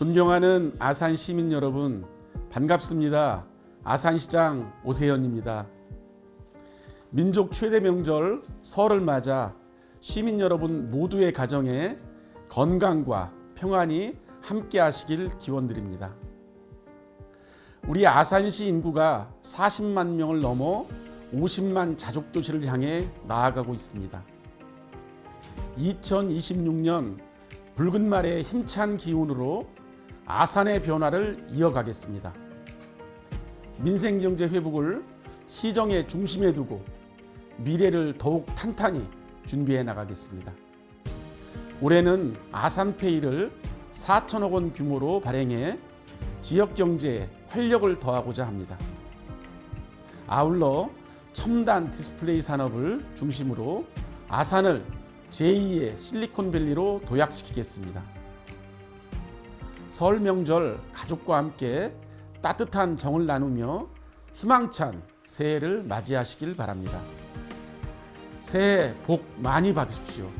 존경하는 아산 시민 여러분, 반갑습니다. 아산시장 오세현입니다. 민족 최대 명절 설을 맞아 시민 여러분 모두의 가정에 건강과 평안이 함께 하시길 기원드립니다. 우리 아산시 인구가 40만 명을 넘어 50만 자족 도시를 향해 나아가고 있습니다. 2026년 붉은 말의 힘찬 기운으로 아산의 변화를 이어가겠습니다. 민생경제 회복을 시정의 중심에 두고 미래를 더욱 탄탄히 준비해 나가겠습니다. 올해는 아산페이를 4천억 원 규모로 발행해 지역 경제에 활력을 더하고자 합니다. 아울러 첨단 디스플레이 산업을 중심으로 아산을 제2의 실리콘밸리로 도약시키겠습니다. 설 명절 가족과 함께 따뜻한 정을 나누며 희망찬 새해를 맞이하시길 바랍니다. 새해 복 많이 받으십시오.